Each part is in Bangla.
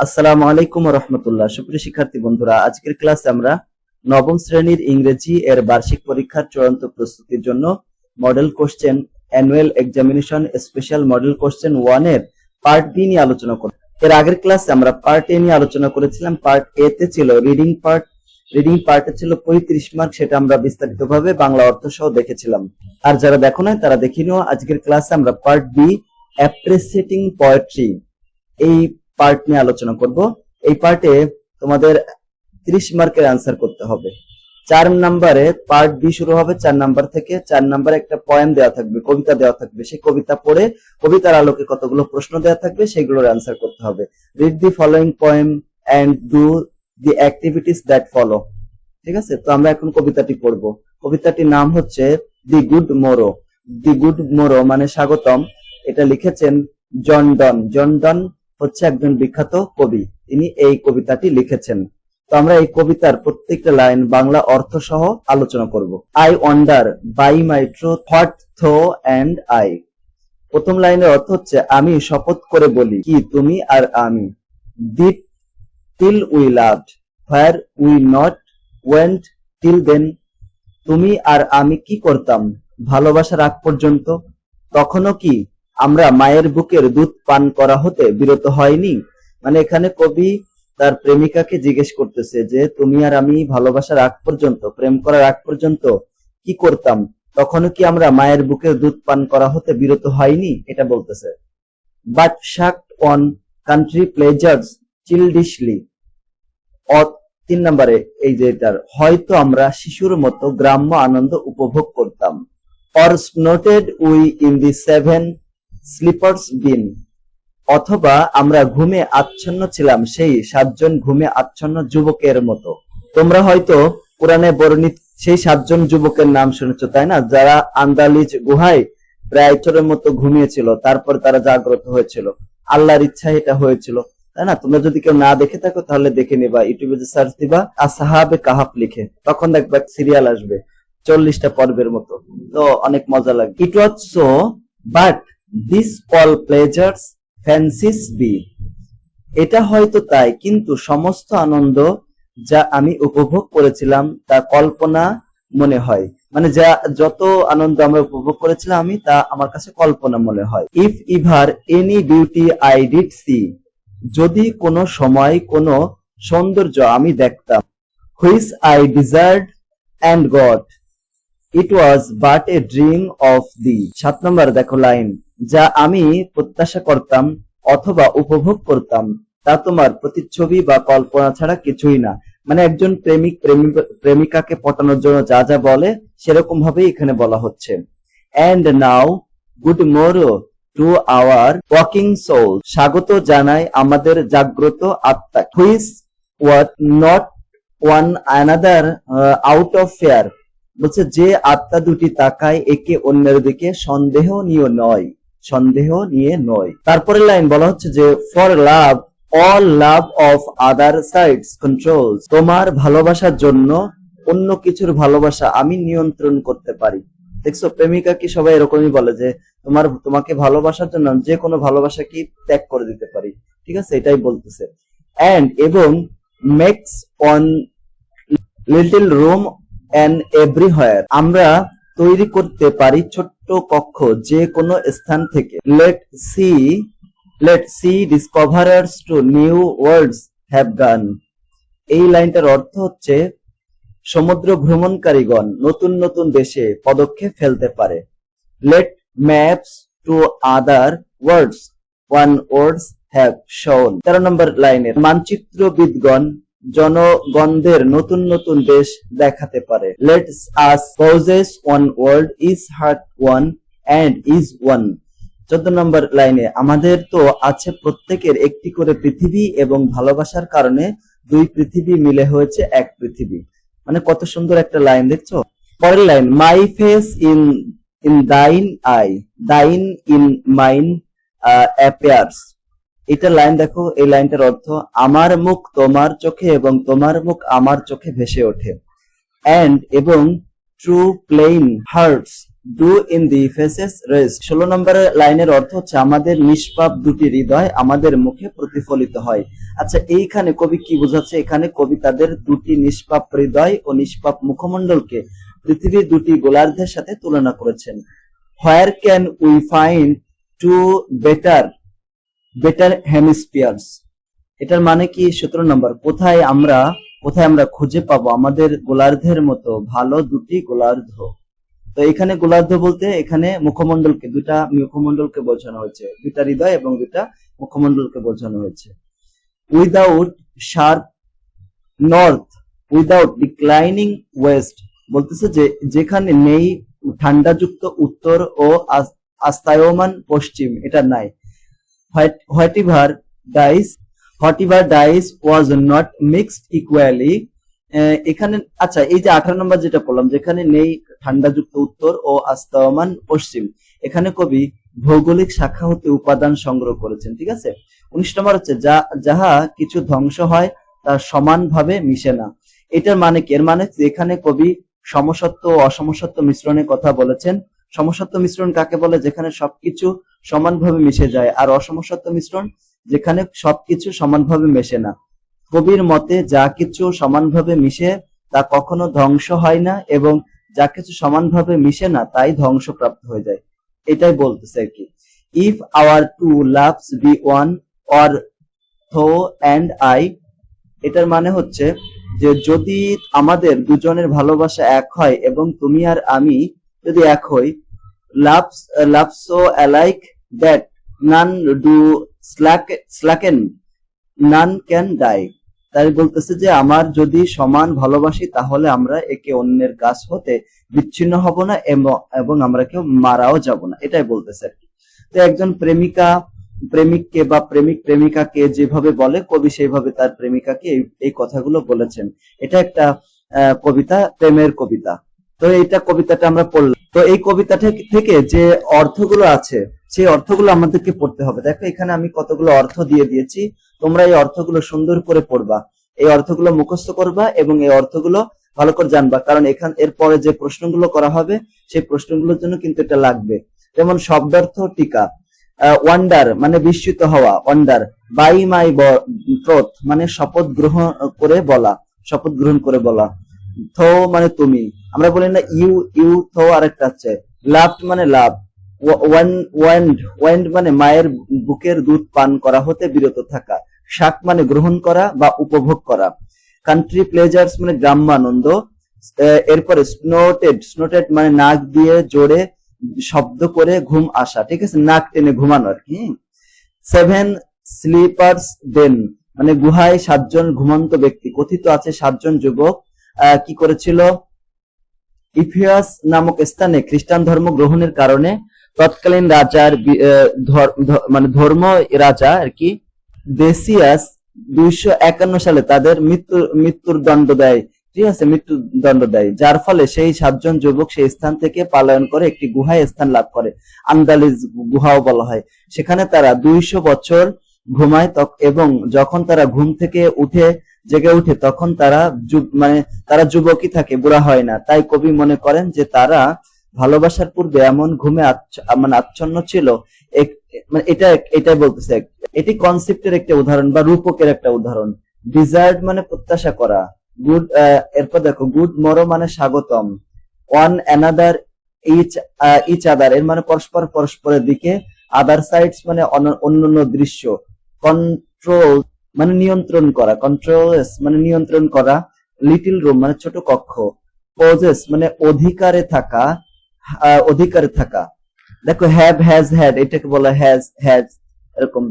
আসসালামু আলাইকুম রহমতুল্লাহ। সুপ্রিয় শিক্ষার্থী বন্ধুরা, আজকের ক্লাসে আমরা নবম শ্রেণির ইংরেজি এর বার্ষিক পরীক্ষার চূড়ান্ত প্রস্তুতির জন্য model question annual examination special model question ওয়ানের পার্ট বি নিয়ে আলোচনা করব। এর আগের ক্লাসে আমরা পার্ট এ নিয়ে আলোচনা করেছিলাম। পার্ট এ তে ছিল রিডিং পার্ট রিডিং পার্টে ছিল পঁয়ত্রিশ মার্ক সেটা আমরা বিস্তারিতভাবে বাংলা অর্থ সহ দেখেছিলাম। আর যারা দেখো নাই, তারা দেখে নিও, আজকের ক্লাসে আমরা পার্ট বি অ্যাপ্রিসিয়েটিং পোয়েট্রি এই পার্ট নিয়ে আলোচনা করব। এই পার্টে তোমাদের 30 মার্কের অ্যান্সার করতে হবে। চার নম্বরে পার্ট বি শুরু হবে, চার নাম্বার থেকে। চার নাম্বারে একটা পয়েম দেওয়া থাকবে, কবিতা দেওয়া থাকবে। সেই কবিতা পড়ে কবিতার আলোকে কতগুলো প্রশ্ন দেওয়া থাকবে, সেগুলোর অ্যান্সার করতে হবে। Read the following poem and do the activities that follow ঠিক আছে? তো আমরা এখন কবিতাটি পড়ব। কবিতাটির নাম হচ্ছে দি গুড মোরো। দি গুড মোরো মানে স্বাগতম। এটা লিখেছেন জন ডন। জন ডন হচ্ছে একজন বিখ্যাত কবি। তিনি এই কবিতাটি লিখেছেন। তো আমরা এই কবিতার প্রত্যেকটা লাইন বাংলা অর্থ সহ আলোচনা করব। I wonder by my true thought thou and I প্রথম লাইনের অর্থ হচ্ছে, আমি শপথ করে বলি, কি তুমি আর আমি? Did till we loved where we not went till then তুমি আর আমি কি করতাম? ভালোবাসার আগ পর্যন্ত? তখনও কি আমরা মায়ের বুকের দুধ পান করা হতে বিরত হয়নি। মানে এখানে কবি তার প্রেমিকাকে জিজ্ঞেস করতেছে যে, তুমি আর আমি ভালোবাসার আগ পর্যন্ত, প্রেম করার আগ পর্যন্ত কি করতাম? তখনও কি আমরা মায়ের বুকের দুধ পান করা হতে বিরত হয়নি? এটা বলতেছে। But sucked on country pleasures childishly তিন নম্বরে, এই যে এটার, হয়তো আমরা শিশুর মতো গ্রাম্য আনন্দ উপভোগ করতাম। Or snorted we in the seven sleepers been অথবা আমরা ঘুমে আচ্ছন্ন ছিলাম সেই সাতজন ঘুমে আচ্ছন্ন যুবকের মতো। তোমরা হয়তো পুরাণে বর্ণিত সেই সাতজন যুবকের নাম শুনেছো, তাই না? যারা আন্দালিজ গুহায় প্রায় মতো ঘুমিয়েছিল, তারপর তারা জাগ্রত হয়েছিল। আল্লাহর ইচ্ছা এটা হয়েছিল, তাই না? তোমরা যদি কেউ না দেখে থাকো, তাহলে দেখে নিবা, ইউটিউবে যে সার্চ দিবা, আসাহাবে কাহাফ লিখে, তখন দেখবা সিরিয়াল আসবে, চল্লিশটা পর্বের মতো। তো অনেক মজা লাগবে। It was so but this all pleasures fancies be এটা হয়তো তাই, কিন্তু সমস্ত আনন্দ যা আমি উপভোগ করেছিলাম, তা কল্পনা মনে হয়। মানে যা, যত আনন্দ আমরা উপভোগ করেছিলাম আমি, তা আমার কাছে কল্পনা মনে হয়। If ever any beauty I did see যদি কোনো সময় কোনো সৌন্দর্য আমি দেখতাম which I desired and got it was but a dream of the সাত নম্বর দেখো লাইন যা আমি প্রত্যাশা করতাম অথবা উপভোগ করতাম, তা তোমার প্রতিচ্ছবি বা কল্পনা ছাড়া কিছুই না। মানে একজন প্রেমিক প্রেমিক- প্রেমিকাকে পটানোর জন্য যা যা বলে, সেরকম ভাবেই এখানে বলা হচ্ছে। And now good morrow to our waking soul স্বাগত জানাই আমাদের জাগ্রত আত্মা। Which what not one another out of fear বলছে, যে আত্মা দুটি তাকায়, একে অন্যের দিকে সন্দেহ নিয়ে নয়। সন্দেহ নিয়ে নয়। তারপরে লাইন বলা হচ্ছে যে for love all love of other sights control তোমার ভালোবাসার জন্য অন্য কিছুর ভালোবাসা আমি নিয়ন্ত্রণ করতে পারি। দেখছ, প্রেমিকা কি সবাই এরকমই বলে যে, তোমার, তোমাকে ভালোবাসার জন্য যে কোনো ভালোবাসা কি ত্যাগ করে দিতে পারি। ঠিক আছে, এটাই বলতেছে। এন্ড এবং makes one little room and everywhere আমরা তৈরি করতে পারি ছোট্ট কক্ষ যে কোনো স্থান থেকে। Let sea let sea discoverers to new worlds have gone এই লাইনটার অর্থ হচ্ছে সমুদ্র ভ্রমণকারীগণ নতুন নতুন দেশে পদক্ষেপ ফেলতে পারে। Let maps to other worlds one worlds have shown তেরো নম্বর লাইনের মানচিত্রবিদগণ জনগণদের নতুন নতুন দেশ দেখাতে পারে। Let's us possess one world each hath one and is one চোদ্দ নম্বর লাইনে, আমাদের তো আছে প্রত্যেকের একটি করে পৃথিবী এবং ভালোবাসার কারণে দুই পৃথিবী মিলে হয়েছে এক পৃথিবী। মানে কত সুন্দর একটা লাইন, দেখছ? পরের line my face in in thine eye thine in mine appears এটা লাইন দেখো, এই লাইনটার অর্থ, আমার মুখ তোমার চোখে এবং তোমার মুখ আমার চোখে ভেসে ওঠে। এন্ড এবং true plain hearts do in the faces rest ষোলো নম্বরের লাইনের অর্থ হচ্ছে, আমাদের নিষ্পাপ দুটি হৃদয় আমাদের মুখে প্রতিফলিত হয়। আচ্ছা এইখানে কবি কি বোঝাচ্ছে? এখানে কবি তাদের দুটি নিষ্পাপ হৃদয় ও নিষ্পাপ মুখমণ্ডলকে পৃথিবীর দুটি গোলার্ধের সাথে তুলনা করেছেন। Where can we find two better better hemispheres এটার মানে কি? সতেরো নম্বর, কোথায় আমরা কোথায় আমরা খুঁজে পাবো? আমাদের গোলার্ধের মতো ভালো দুটি গোলার্ধ। তো এখানে গোলার্ধ বলতে এখানে মুখমন্ডলকে দুটা মুখমণ্ডলকে বোঝানো হয়েছে। দুটা হৃদয় এবং দুটা মুখমণ্ডলকে বোঝানো হয়েছে। Without sharp north without declining west বলতেছে যে যেখানে নেই ঠান্ডাযুক্ত উত্তর ও আস- আস্তায়মান পশ্চিম, এটা নাই। Ever dies what ever dies was not mixed equally এখানে আচ্ছা এই যে আঠারো নম্বর যেটা বললাম, যেখানে নেই ঠান্ডাযুক্ত উত্তর ও আস্তায়মান পশ্চিম, এখানে কবি ভৌগোলিক শাখা হতে উপাদান সংগ্রহ করেছেন, ঠিক আছে? উনিশ নম্বর হচ্ছে, যা, যাহা কিছু ধ্বংস হয়, তা সমানভাবে মিশে না। এটার মানে কি? এর মানে যেখানে কবি সমসত্ব ও অসমসত্ব মিশ্রণের কথা বলেছেন সমসত্ব মিশ্রণ কাকে বলে? যেখানে সবকিছু সমানভাবে মিশে যায়। আর অসমসত্ব মিশ্রণ, যেখানে সবকিছু সমানভাবে মেশে না। কবির মতে, যা কিছু সমানভাবে মিশে, তা কখনো ধ্বংস হয় না এবং যা কিছু সমানভাবে মিশে না, তাই ধ্বংসপ্রাপ্ত হয়ে যায়। এটাই বলতেছে আর কি। If our two loves be one or thou and I এটার মানে হচ্ছে যে, যদি আমাদের দুজনের ভালোবাসা এক হয় এবং তুমি আর আমি যদি এক হই love love so alike that none do slack slacken none can die. তাই বলতেছে যে, আমার যদি সমান ভালোবাসি, তাহলে আমরা একে অন্যের কাছ হতে বিচ্ছিন্ন হব না এবং- আমরা কেউ মারাও যাব না। এটাই বলতেছে আর কি। তো একজন প্রেমিকা, প্রেমিককে বা প্রেমিক, প্রেমিকাকে যেভাবে বলে, কবি সেইভাবে তার প্রেমিকাকে এই- কথাগুলো বলেছেন। এটা একটা কবিতা, প্রেমের কবিতা। তো এইটা কবিতাটা আমরা পড়লাম। তো এই কবিতা থেকে- যে অর্থগুলো আছে, সেই অর্থগুলো আমাদেরকে পড়তে হবে। দেখো, এখানে আমি কতগুলো অর্থ দিয়ে দিয়েছি। তোমরা এই অর্থগুলো সুন্দর করে পড়বা। এই অর্থগুলো মুখস্থ করবা এবং এই অর্থগুলো ভালো করে জানবা। কারণ এখান এরপরে যে প্রশ্নগুলো করা হবে, সেই প্রশ্নগুলোর জন্য কিন্তু এটা লাগবে। যেমন শব্দার্থ টিকা। ওয়ান্ডার মানে বিস্মিত হওয়া। ওয়ান্ডার বাই মাই ট্রথ মানে শপথ গ্রহণ করে বলা। শপথ গ্রহণ করে বলা। থো মানে তুমি। আমরা বলি না ইউ ইউ থো আরেকটা আছে। লাভড মানে লাভ। ওয়ান্ড মানে মায়ের বুকের দুধ পান করা হতে বিরত থাকা। শাক মানে গ্রহণ করা বা উপভোগ করা। কান্ট্রি প্লেজার্স মানে গ্রাম্যানন্দ এরপরে স্নোটেড স্নোটেড মানে নাক দিয়ে জোরে শব্দ করে ঘুম আসা। ঠিক আছে? নাক টেনে ঘুমানো আর কি। সেভেন স্লিপার্স দেন মানে গুহায় সাতজন ঘুমন্ত ব্যক্তি। কথিত আছে সাতজন যুবক। কি করেছিল? ইফিয়াস নামক স্থানে খ্রিস্টান ধর্ম গ্রহণের কারণে তৎকালীন রাজার মানে ধর্ম রাজা আর কি, দেসিয়াস দুইশো একান্ন সালে তাদের মৃত্যু, মৃত্যুর দণ্ড দেয়। ঠিক আছে? মৃত্যু দণ্ড দেয়। যার ফলে সেই সাতজন যুবক সেই স্থান থেকে পালায়ন করে একটি গুহায় স্থান লাভ করে, আন্দালিজ গুহাও বলা হয়। সেখানে তারা দুইশো বছর ঘুমায় এবং যখন তারা ঘুম থেকে উঠে জেগে উঠে, তখন তারা মানে তারা যুবকই থাকে, বুড়া হয় না। তাই কবি মনে করেন যে তারা ভালোবাসার পূর্বে এমন ঘুমে মানে আচ্ছন্ন ছিল। মানে এটা এটাই বলতেছে এটি কনসেপ্টের একটা উদাহরণ বা রূপকের একটা উদাহরণ। ডিজায়ার্ড মানে প্রত্যাশা করা। গুড এরপর দেখো গুড মরো মানে স্বাগতম। One another each each other এর মানে পরস্পর পরস্পরের দিকে। আদার সাইডস মানে অন্য- অন্যান্য দৃশ্য। কন্ট্রোল মানে নিয়ন্ত্রণ করা কন্ট্রোলস মানে নিয়ন্ত্রণ করা লিটিল রুম মানে ছোট কক্ষ পজেস মানে অধিকারে থাকা অধিকারে থাকা। দেখো হ্যাভ হ্যাজ হ্যাড এটাকে বলা হ্যাজ হ্যাজ এরকম।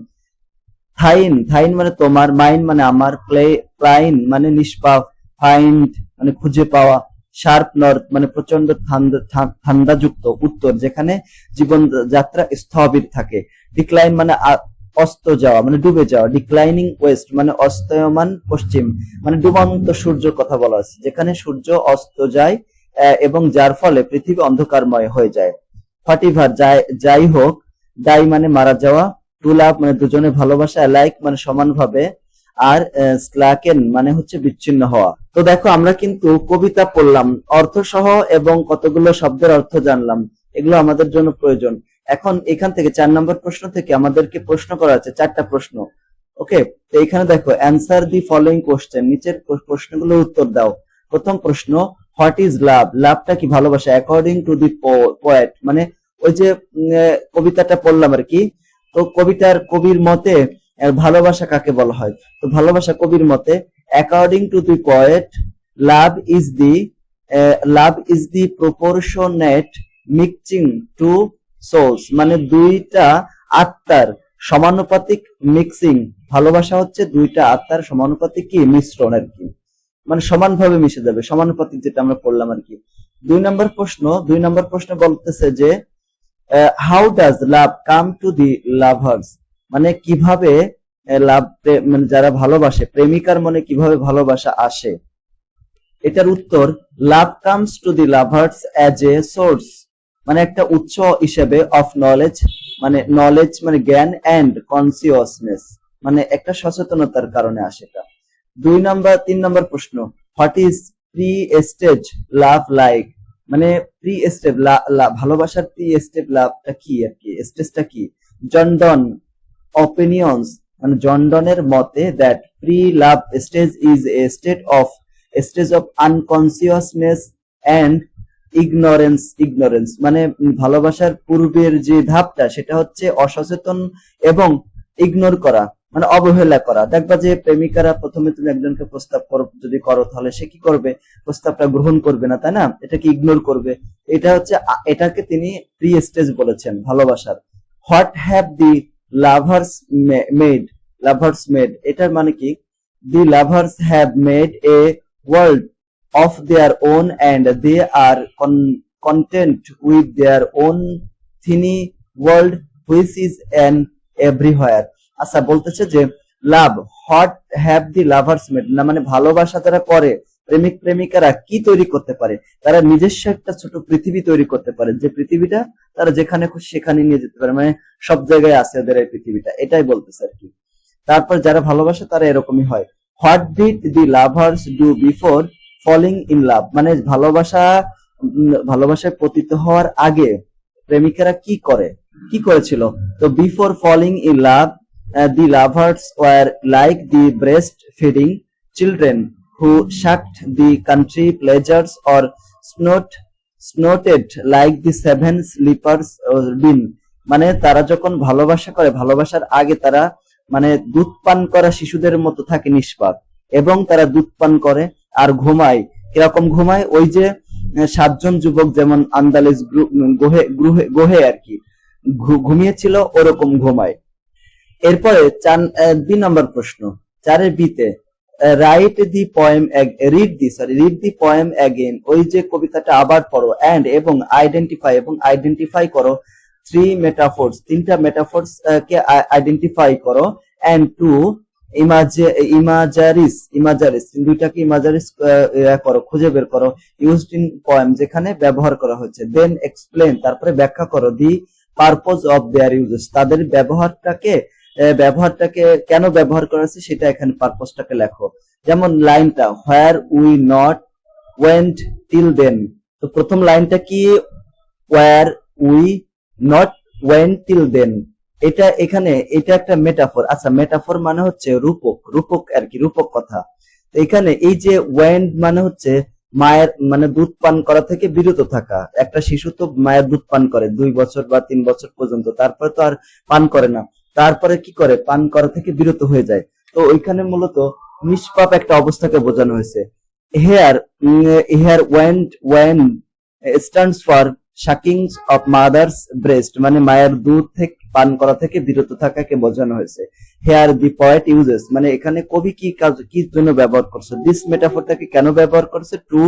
থাইন থাইন মানে তোমার মাইন মানে আমার প্লে প্লাইন মানে নিষ্পাপ ফাইন্ড মানে খুঁজে পাওয়া শার্প নর্থ মানে প্রচণ্ড ঠান্ডা ঠা- ঠান্ডাযুক্ত উত্তর, যেখানে জীবন যাত্রা স্থবির থাকে। ডিক্লাইন মানে অস্ত যাওয়া মানে ডুবে যাওয়া ডিক্লাইনিং ওয়েস্ট মানে অস্তয়মান পশ্চিম মানে ডুবন্ত সূর্যের কথা বলা আছে যেখানে সূর্য অস্ত যায় এবং যার ফলে পৃথিবী অন্ধকারময় হয়ে যায়। ফাটিভার যাই যাই হোক, দাই মানে মারা যাওয়া টু লাভ মানে দুজনে ভালোবাসা লাইক মানে সমানভাবে, আর স্লাকেন মানে হচ্ছে বিচ্ছিন্ন হওয়া। তো দেখো, আমরা কিন্তু কবিতা পড়লাম অর্থ সহ এবং কতগুলো শব্দের অর্থ জানলাম, এগুলো আমাদের জন্য প্রয়োজন। এখন এখান থেকে চার নম্বর প্রশ্ন থেকে আমাদেরকে প্রশ্ন করা আছে, চারটা প্রশ্ন। ওকে তো এখানে দেখো অ্যান্সার দি ফলোইং কোশ্চেন নিচের প্র- প্রশ্নগুলোর উত্তর দাও। প্রথম প্রশ্ন হোয়াট ইজ লাভ লাভটা কি ভালোবাসা? অ্যাকর্ডিং টু দি পোয়েট মানে ওই যে কবিতাটা পড়লাম আর কি, তো কবিতার কবির মতে ভালোবাসা কাকে বলা হয়? তো ভালোবাসা কবির মতে according to the poet love is the love is the proportionate mixing two souls মানে দুইটা আত্মার সমানুপাতিক মিক্সিং ভালোবাসা হচ্ছে দুইটা আত্মার সমানুপাতিক কি? মিশ্রণ আর কি। মানে সমানভাবে মিশে যাবে, সমানুপাতিক যেটা আমরা পড়লাম আর কি। দুই নম্বর প্রশ্ন, দুই নম্বর প্রশ্ন বলতেছে যে how does love come to the lovers মানে কীভাবে লাভ মানে যারা ভালোবাসে, প্রেমিকার মনে কীভাবে ভালোবাসা আসে? এটার উত্তর love comes to the lovers as a source মানে একটা উৎস হিসেবে অফ নলেজ মানে নলেজ মানে জ্ঞান এন্ড কনসিয়াসনেস মানে একটা সচেতনতার কারণে আসে এটা। দুই নাম্বার, তিন নাম্বার প্রশ্ন what is pre stage love like মানে প্রি স্টেপ ভালোবাসার প্রি স্টেপ লাভটা কি আর কি? স্টেজটা কি? জন্ডন অপিনিয়ন্স মানে জন্ডনের মতে that pre love stage is a state of stage of unconsciousness and ignorance ignorance মানে ভালোবাসার পূর্বের যে ধাপটা, সেটা হচ্ছে অসচেতন এবং ইগনোর করা মানে অবহেলা করা। দেখবা যে প্রেমিকারা প্রথমে তুমি একজনকে প্রস্তাব যদি করো তাহলে সে কি করবে? প্রস্তাবটা গ্রহণ করবে না, তাই না? এটাকে ইগনোর করবে। এটা হচ্ছে, এটাকে তিনি প্রি স্টেজ বলেছেন, ভালোবাসার। What have the lovers made lovers made এটার মানে কি? The lovers have made a world of their own and they are con- content with their own tiny world which is an everywhere আচ্ছা বলতেছে যে love what have the lovers made না মানে ভালোবাসা তারা করে, প্রেমিক প্রেমিকারা কি তৈরি করতে পারে? তারা নিজস্ব একটা ছোট পৃথিবী তৈরি করতে পারে, যে পৃথিবীটা তারা যেখানে খুশি সেখানে নিয়ে যেতে পারে মানে সব জায়গায় আছে ওদের এই পৃথিবীটা, এটাই বলতেছে আর কি। তারপর যারা ভালোবাসে তারা এরকমই হয়। What did the lovers do before falling in love মানে ভালোবাসা ভালোবাসায় পতিত হওয়ার আগে প্রেমিকারা কি করে? কি করেছিল? তো before falling in love the lovers were like the breast feeding children who sucked the country pleasures or snort snorted like the seven sleepers den মানে তারা যখন ভালোবাসা করে, ভালোবাসার আগে তারা মানে দুধ পান করা শিশুদের মতো থাকে নিষ্পাপ। এবং তারা দুধ পান করে আর ঘুমায়। কীরকম ঘুমায়? ওই যে সাতজন যুবক যেমন আন্দালেজ গ্রু- গোহে গোহে আর কি ঘুমিয়েছিল, ওরকম ঘুমায়। এরপরে চার দুই নম্বর প্রশ্ন। চারের বিতে write the poem read the sorry read the poem again ওই যে কবিতাটা আবার পড়ো অ্যান্ড এবং আইডেন্টিফাই এবং আইডেন্টিফাই করো থ্রি মেটাফোর্স তিনটা মেটাফোর্স কে আইডেন্টিফাই করো অ্যান্ড টু ইমাজারিস ইমাজারিস দুইটাকে ইমাজারিস করো, খুঁজে বের করো ইউজড ইন পয়েম যেখানে ব্যবহার করা হচ্ছে দেন এক্সপ্লেন তারপরে ব্যাখ্যা করো the purpose of their uses তাদের ব্যবহারটাকে ব্যবহারটাকে কেন ব্যবহার করা হচ্ছে সেটা এখানে পারপোজটাকে লেখো। যেমন লাইনটা where we not went till then তো প্রথম লাইনটা কি? Were we not went till then এটা এখানে, এটা একটা মেটাফোর আচ্ছা মেটাফোর মানে হচ্ছে রূপক রূপক আর কি রূপক কথা। তো এখানে এই যে ওয়েন্ড মানে হচ্ছে মায়ের মানে দুধ পান করা থেকে বিরত থাকা। একটা শিশু তো মায়ের দুধ পান করে, দুই বছর বা তিন বছর পর্যন্ত, তারপরে তো আর পান করে না। তারপরে কি করে? পান করা থেকে বিরত হয়ে যায়। তো ওইখানে মূলত নিষ্পাপ একটা অবস্থাকে বোঝানো হয়েছে। Here here weaned wean stands for sucking of mother's breast মানে মায়ের দুধ থেকে পান করা থেকে বিরত থাকাকে বোঝানো হয়েছে। হেয়ার দি পয়েট ইউজেস মানে এখানে কবি কি কাজ, কি জন্য ব্যবহার করছে? দিস মেটাফোরটাকে কেন ব্যবহার করছে? টু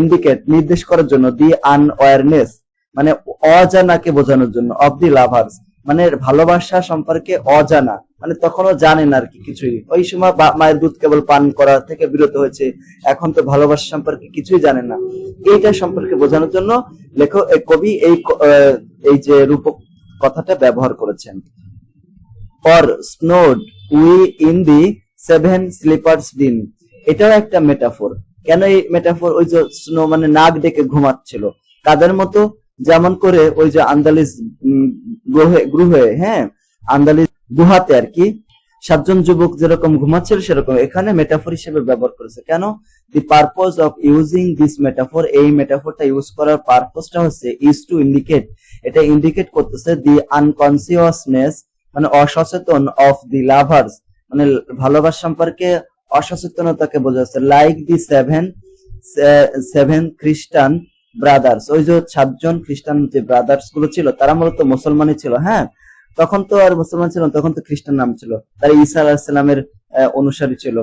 ইন্ডিকেট নির্দেশ করার জন্য দি আনঅয়ারনেস মানে অজানাকে বোঝানোর জন্য অফ দি লাভার্স মানে ভালোবাসা সম্পর্কে অজানা মানে তখনও জানেন আর কি কিছুই। ওই সময় মায়ের দুধ কেবল পান করা থেকে বিরত হয়েছে, এখন তো ভালোবাসা সম্পর্কে কিছুই জানে না। এইটা সম্পর্কে বোঝানোর জন্য লেখক কবি এই এই যে রূপক কথাটা ব্যবহার করেছেন। Or snored we in the seven sleepers den এটাও একটা মেটাফোর কেন এই মেটাফোর ওই যে স্নো মানে নাক ডেকে ঘুমাচ্ছিল। কাদের মতো? যেমন করে ওই যে আন্দালিস গ্রহে গ্রহে হ্যাঁ? আন্দালিস গুহাতে আর কি। সাতজন যুবক যেরকম ঘুমাচ্ছিল, সেরকম এখানে মেটাফোর হিসেবে ব্যবহার করেছে। কেন? The purpose of using this metaphor এই মেটাফোরটা ইউজ করার পারপোজটা হচ্ছে ইজ টু ইন্ডিকেট এটা ইন্ডিকেট করতেছে দি আনকনসিয়াসনেস মানে অসচেতন অফ দি লাভার্স মানে ভালোবাসা সম্পর্কে অসচেতনতাকে বোঝাচ্ছে। Like the seven seven Christian brothers ওই যে সাতজন খ্রিস্টান যে ব্রাদার্সগুলো ছিল, তারা মূলত মুসলমানই ছিল হ্যাঁ? তখন তো আর মুসলমান ছিল তখন তো খ্রিস্টান নাম ছিল। তারা ঈসা আলাহিসাল্লামের অনুসারী ছিল।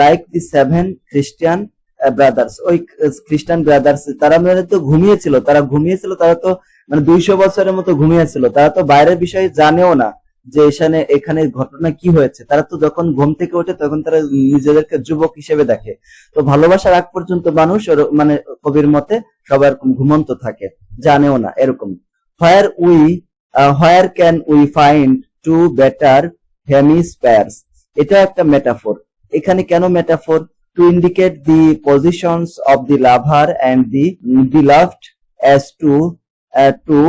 Like the seven Christian brothers ওই খ্রিস্টান ব্রাদার্স তারা মানে তো ঘুমিয়েছিল। তারা ঘুমিয়েছিল, তারা তো মানে দুইশো বছরের মতো ঘুমিয়েছিল। তারা তো বাইরের বিষয়ে জানেও না যে এখানে এখানে ঘটনা কি হয়েছে। তারা তো যখন ঘুম থেকে ওঠে, তখন তারা নিজেদেরকে যুবক হিসেবে দেখে। তো ভালোবাসার আগ পর্যন্ত মানুষ মানে কবির মতে এরকম ঘুমন্ত থাকে, জানেও না, এরকম। Where we where can we find two better hemispheres এটা একটা মেটাফোর এখানে কেন metaphor to indicate the positions of the lover and the beloved as two two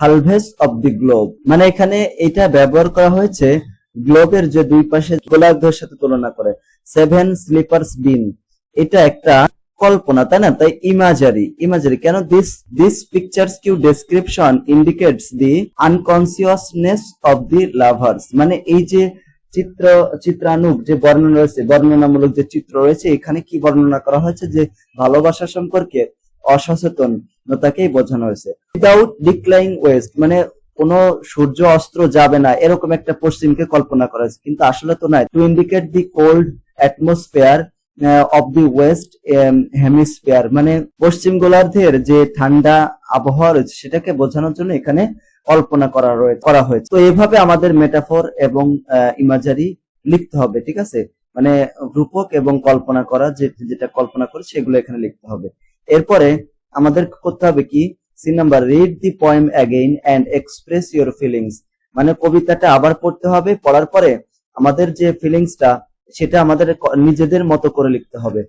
halves of the globe মানে এখানে এটা ব্যবহার করা হয়েছে গ্লোবের যে দুই পাশে গোলার্ধের সাথে তুলনা করে। সেভেন স্লিপার্স বিন এটা একটা কল্পনা, তাই না? তাই ইমাজারি ইমাজারি কেন? This this pictures cue description indicates the unconsciousness of the lovers মানে এই যে চিত্র চিত্রানুক যে বর্ণনা রয়েছে, বর্ণনামূলক যে চিত্র রয়েছে, এখানে কি বর্ণনা করা হয়েছে? যে ভালোবাসা সম্পর্কে অসচেতনতাকেই বোঝানো হয়েছে। উইদাউট ডিক্লাইং ওয়েস্ট মানে কোন সূর্য অস্ত্র যাবে না, এরকম একটা পশ্চিমকে কল্পনা করা হয়েছে। কিন্তু আসলে তো নয়। To indicate the cold atmosphere of the west hemisphere মানে পশ্চিম গোলার্ধের যে ঠান্ডা আবহাওয়া রয়েছে, সেটাকে বোঝানোর জন্য এখানে কল্পনা করা রয়ে- করা হয়েছে। তো এভাবে আমাদের মেটাফোর এবং ইমাজারি লিখতে হবে, ঠিক আছে? মানে রূপক এবং কল্পনা করা যেটা কল্পনা করে সেগুলো এখানে লিখতে হবে। এরপরে আমাদের করতে হবে কি? C number read the poem again and express your feelings মানে কবিতাটা আবার পড়তে হবে, পড়ার পরে আমাদের যে ফিলিংসটা সেটা আমাদের নিজেদের মতো করে লিখতে হবে।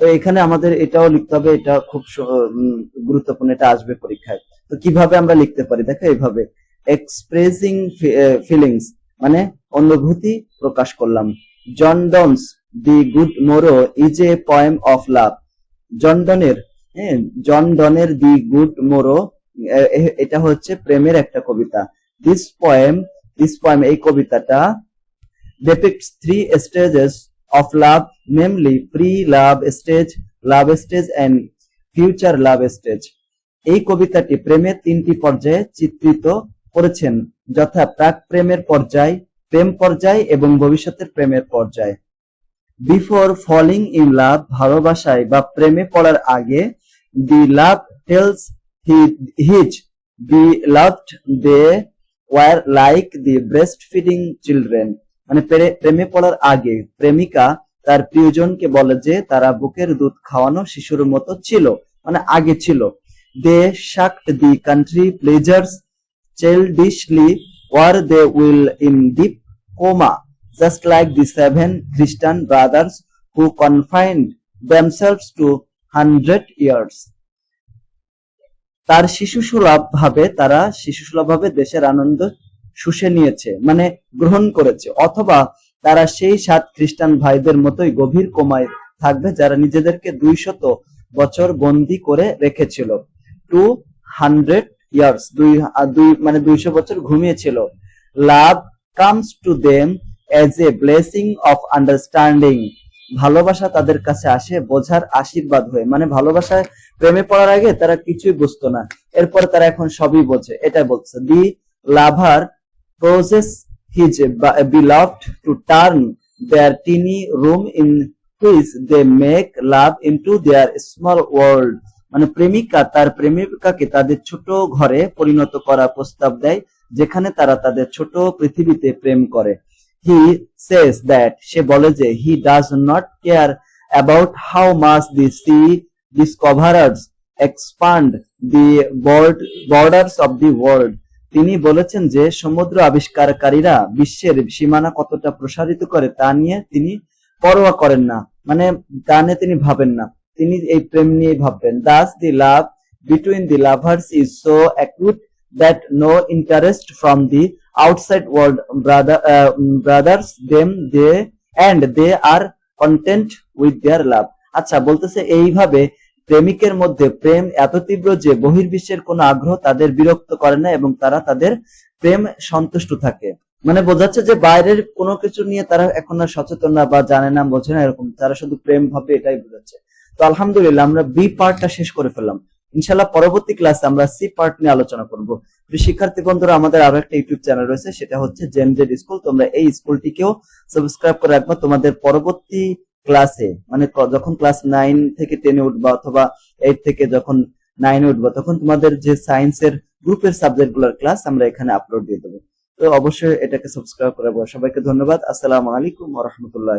তো এখানে আমাদের এটাও লিখতে হবে, এটা খুব গুরুত্বপূর্ণ, এটা আসবে পরীক্ষায়। তো কীভাবে আমরা লিখতে পারি? দেখো এইভাবে এক্সপ্রেসিং ফিলিংস মানে অনুভূতি প্রকাশ করলাম। John Donne's the good morrow is a poem of love John ডনের হ্যাঁ জন ডনের দি গুড মোরো এটা হচ্ছে প্রেমের একটা কবিতা। দিস পয়েম দিস পয়েম এই কবিতাটা depicts three stages of love, namely pre-love stage, love stage and future love stage. এই কবিতাটি প্রেমের তিনটি পর্যায়ে চিত্রিত করেছেন যথা প্রাক প্রেমের পর্যায় প্রেম পর্যায় এবং ভবিষ্যতের প্রেমের পর্যায় বিফোর ফলিং ইন লাভ ভালোবাসায় বা প্রেমে পড়ার আগে the love tells his the loved they were like the breast feeding children মানে প্রেমে পড়ার আগে প্রেমিকা তার প্রিয়জনকে বলে যে তারা বুকের দুধ খাওয়ানো শিশুর মতো ছিল মানে আগে ছিল। They sucked the country pleasures childishly were they will in deep coma, just like the seven Christian brothers who confined themselves two hundred years তার শিশুসুলভ ভাবে, তারা শিশুসুলভ ভাবে দেশের আনন্দ শুষে নিয়েছে মানে গ্রহণ করেছে, অথবা তারা সেই সাত খ্রিস্টান ভাইদের মতোই গভীর কোমায় থাকবে যারা নিজেদেরকে দুইশত বছর বন্দি করে রেখেছিল। টু হান্ড্রেড ইয়ার্স, দুই দুই মানে দুইশো বছর ঘুমিয়েছিল। Love comes to them as a blessing of understanding. ভালোবাসা তাদের কাছে আসে বোঝার আশীর্বাদ হয়ে মানে ভালোবাসায় প্রেমে পড়ার আগে তারা কিছুই বুঝতো না, এরপর তারা এখন সবই বোঝে এটা বলছে। The lover presses his beloved to turn their teeny room in which they make love into their small world. মানে প্রেমিকা, তার প্রেমিকাকে তাদের ছোট ঘরে পরিণত করার প্রস্তাব দেয়, যেখানে তারা তাদের ছোট পৃথিবীতে প্রেম করে। হি সেজ দ্যাট সে বলে যে he does not care about how much the sea discoverers expand the borders of the world তিনি বলেছেন যে সমুদ্র আবিষ্কারকারীরা বিশ্বের সীমানা কতটা প্রসারিত করে তা নিয়ে তিনি পরোয়া করেন না। মানে তা নিয়ে তিনি ভাবেন না। তিনি এই প্রেম নিয়ে ভাববেন। Thus the love between the lovers is so acute that no interest from the outside world bothers them they and they are content with their love আচ্ছা বলতেছে এইভাবে প্রেমিকের মধ্যে প্রেম এত তীব্র যে বহির্বিশ্বের কোনো আগ্রহ তাদের বিরক্ত করে না এবং তারা তাদের প্রেম সন্তুষ্ট থাকে। মানে বোঝাচ্ছে যে বাইরের কোনো কিছু নিয়ে তারা এখন আর সচেতন না বা জানে না, বোঝে না এরকম। তারা শুধু প্রেম ভাবে এটাই বোঝাচ্ছে। তো আলহামদুলিল্লাহ আমরা বি পার্টটা শেষ করে ফেললাম। ইনশাল্লাহ পরবর্তী ক্লাসে আমরা সি পার্ট নিয়ে আলোচনা করব। শিক্ষার্থী বন্ধুরা, আমাদের আরও একটা ইউটিউব চ্যানেল রয়েছে, সেটা হচ্ছে জেনজেড স্কুল তোমরা এই স্কুলটিকেও সাবস্ক্রাইব করে রাখবা। তোমাদের পরবর্তী ক্লাসে মানে যখন ক্লাস নাইন থেকে টেনে উঠবা অথবা এইট থেকে যখন নাইনে উঠবা, তখন তোমাদের যে সায়েন্সের গ্রুপের সাবজেক্টগুলোর ক্লাস আমরা এখানে আপলোড দিয়ে দেবো। তো অবশ্যই এটাকে সাবস্ক্রাইব করে সবাইকে ধন্যবাদ। আসসালামু আলাইকুম রহমতুল্লাহ